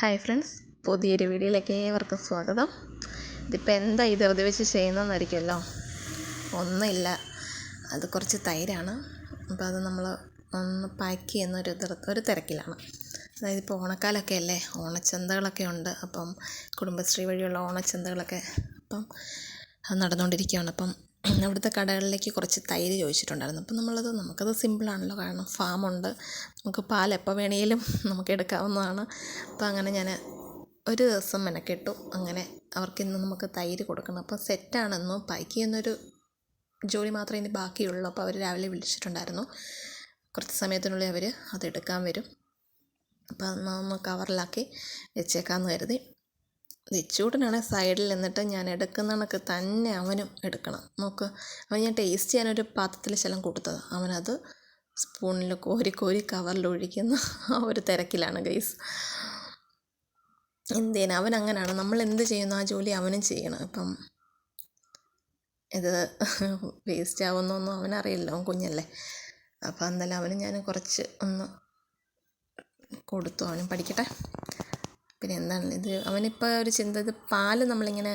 Hi friends പുതിയൊരു വീഡിയോയിലേക്ക് ഏവർക്കും സ്വാഗതം. ഇതിപ്പോൾ എന്താ ഇത് അത് വെച്ച് ചെയ്യുന്നതെന്നായിരിക്കുമല്ലോ ഒന്നുമില്ല. അത് കുറച്ച് തൈരാണ്. അപ്പോൾ അത് നമ്മൾ ഒന്ന് പാക്ക് ചെയ്യുന്ന ഒരു ഒരു തിരക്കിലാണ്. അതായത് ഇപ്പോൾ ഓണക്കാലമൊക്കെ അല്ലേ? ഓണച്ചന്തകളൊക്കെ ഉണ്ട്. അപ്പം കുടുംബശ്രീ വഴിയുള്ള ഓണച്ചന്തകളൊക്കെ അപ്പം അത് നടന്നുകൊണ്ടിരിക്കുകയാണ്. അപ്പം അവിടുത്തെ കടകളിലേക്ക് കുറച്ച് തൈര് ചോദിച്ചിട്ടുണ്ടായിരുന്നു. അപ്പം നമ്മളത് നമുക്കത് സിമ്പിളാണല്ലോ കാരണം ഫാമുണ്ട് നമുക്ക് പാൽ എപ്പോൾ വേണമെങ്കിലും നമുക്ക് എടുക്കാവുന്നതാണ്. അപ്പോൾ അങ്ങനെ ഞാൻ ഒരു ദിവസം മെനക്കെട്ടു. അങ്ങനെ അവർക്ക് ഇന്ന് നമുക്ക് തൈര് കൊടുക്കണം. അപ്പോൾ സെറ്റാണെന്നു പാക്ക് എന്നൊരു ജോലി മാത്രമേ ഇനി ബാക്കിയുള്ളൂ. അപ്പോൾ അവർ രാവിലെ വിളിച്ചിട്ടുണ്ടായിരുന്നു. കുറച്ച് സമയത്തിനുള്ളിൽ അവർ അതെടുക്കാൻ വരും. അപ്പോൾ അതൊന്ന് കവറിലാക്കി വെച്ചേക്കാമെന്ന് കരുതി. ദിച്ചൂട്ടനാണെങ്കിൽ സൈഡിൽ നിന്നിട്ട് ഞാൻ എടുക്കുന്ന കണക്ക് തന്നെ അവനും എടുക്കണം. നോക്ക് അവൻ ഞാൻ ടേസ്റ്റ് ചെയ്യാനൊരു പാത്രത്തിൽ ശലം കൊടുത്തത് അവനത് സ്പൂണിൽ കോരി കോരി കവറിൽ ഒഴിക്കുന്ന ആ ഒരു തിരക്കിലാണ് ഗൈസ് എന്തേനും? അവൻ അങ്ങനെയാണ് നമ്മൾ എന്ത് ചെയ്യുന്നു? ആ ജോലി അവനും ചെയ്യണം. ഇപ്പം ഇത് വേസ്റ്റ് ആവുന്നൊന്നും അവനറിയില്ല. അവൻ കുഞ്ഞല്ലേ. അപ്പോൾ എന്തായാലും അവന് ഞാൻ കുറച്ച് ഒന്ന് കൊടുത്തു. അവനും പഠിക്കട്ടെ? പിന്നെ എന്താണ് ഇത്? അവനിപ്പോൾ ഒരു ചിന്ത ഇത് പാൽ നമ്മളിങ്ങനെ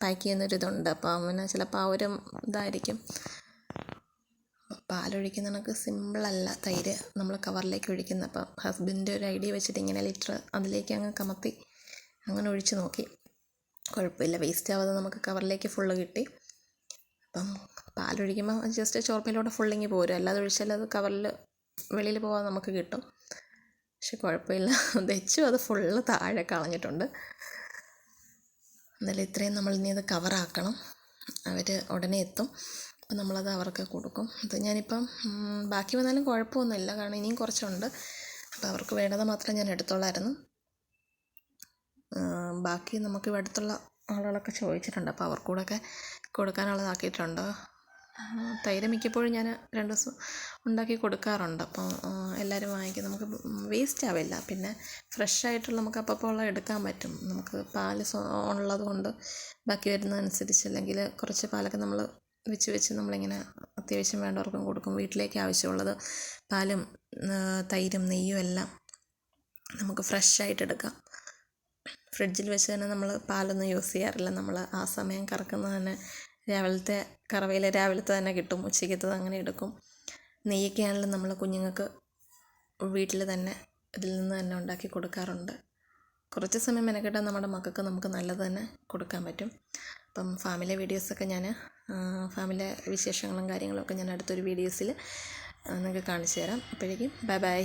പാക്ക് ചെയ്യുന്നൊരിതുണ്ട് അപ്പോൾ അവന് ചിലപ്പോൾ ആ ഒരു ഇതായിരിക്കും. പാലൊഴിക്കുന്ന കണക്ക് സിമ്പിളല്ല. തൈര് നമ്മൾ കവറിലേക്ക് ഒഴിക്കുന്ന. അപ്പം ഹസ്ബൻഡ് ഒരു ഐഡിയ വെച്ചിട്ട് ഇങ്ങനെ ലിറ്റർ അതിലേക്ക് അങ്ങ് കമത്തി അങ്ങനെ ഒഴിച്ച് നോക്കി. കുഴപ്പമില്ല. വേസ്റ്റ് ആവാതെ നമുക്ക് കവറിലേക്ക് ഫുള്ള് കിട്ടി. അപ്പം പാലൊഴിക്കുമ്പോൾ ജസ്റ്റ് ചോർപ്പയിലൂടെ ഫുള്ളിങ്ങി പോരും. അല്ലാതെ ഒഴിച്ചാൽ അത് കവറിൽ വെളിയിൽ പോകാതെ നമുക്ക് കിട്ടും. പക്ഷെ കുഴപ്പമില്ല. വെച്ചു അത് ഫുള്ള് താഴെ കളഞ്ഞിട്ടുണ്ട്. എന്നാലും ഇത്രയും നമ്മൾ ഇനി അത് കവറാക്കണം അവർ ഉടനെ എത്തും. അപ്പം നമ്മളത് അവർക്ക് കൊടുക്കും. അത് ഞാനിപ്പം ബാക്കി വന്നാലും കുഴപ്പമൊന്നുമില്ല. കാരണം ഇനിയും കുറച്ചുണ്ട്. അപ്പോൾ അവർക്ക് വേണ്ടത് മാത്രം ഞാൻ എടുത്തോളായിരുന്നു. ബാക്കി നമുക്ക് ഇവിടെ അടുത്തുള്ള ആളുകളൊക്കെ ചോദിച്ചിട്ടുണ്ട്. അപ്പോൾ അവർക്കൂടെയൊക്കെ കൊടുക്കാനുള്ളതാക്കിയിട്ടുണ്ട്? തൈര് മിക്കപ്പോഴും ഞാൻ രണ്ട് ദിവസം ഉണ്ടാക്കി കൊടുക്കാറുണ്ട്. അപ്പോൾ എല്ലാവരും വാങ്ങിക്കും. നമുക്ക് വേസ്റ്റ് ആവില്ല. പിന്നെ ഫ്രഷ് ആയിട്ടുള്ള നമുക്ക് അപ്പോൾ ഉള്ള എടുക്കാൻ പറ്റും. നമുക്ക് പാൽ ഉള്ളത് കൊണ്ട് ബാക്കി വരുന്നതനുസരിച്ച് അല്ലെങ്കിൽ കുറച്ച് പാലൊക്കെ നമ്മൾ വെച്ച് വെച്ച് നമ്മളിങ്ങനെ അത്യാവശ്യം വേണ്ടവർക്കും കൊടുക്കും. വീട്ടിലേക്ക് ആവശ്യമുള്ളത് പാലും തൈരും നെയ്യും എല്ലാം നമുക്ക് ഫ്രഷ് ആയിട്ട് എടുക്കാം. ഫ്രിഡ്ജിൽ വെച്ച് തന്നെ നമ്മൾ പാലൊന്നും യൂസ് ചെയ്യാറില്ല. നമ്മൾ ആ സമയം കറക്കുന്നത് തന്നെ രാവിലത്തെ കറവയിൽ രാവിലത്തെ തന്നെ കിട്ടും ഉച്ചയ്ക്കത്തത് അങ്ങനെ എടുക്കും. നെയ്യൊക്കെ ആണെങ്കിലും നമ്മൾ കുഞ്ഞുങ്ങൾക്ക് വീട്ടിൽ തന്നെ ഇതിൽ നിന്ന് തന്നെ ഉണ്ടാക്കി കൊടുക്കാറുണ്ട്. കുറച്ച് സമയം മെനക്കെട്ടാൽ നമ്മുടെ മക്കൾക്ക് നമുക്ക് നല്ലത് തന്നെ കൊടുക്കാൻ പറ്റും. അപ്പം ഫാമിലെ വീഡിയോസൊക്കെ ഞാൻ ഫാമിലെ വിശേഷങ്ങളും കാര്യങ്ങളൊക്കെ ഞാൻ അടുത്തൊരു വീഡിയോസിൽ നിങ്ങൾക്ക് കാണിച്ചു തരാം. അപ്പോഴേക്കും ബൈ ബൈ.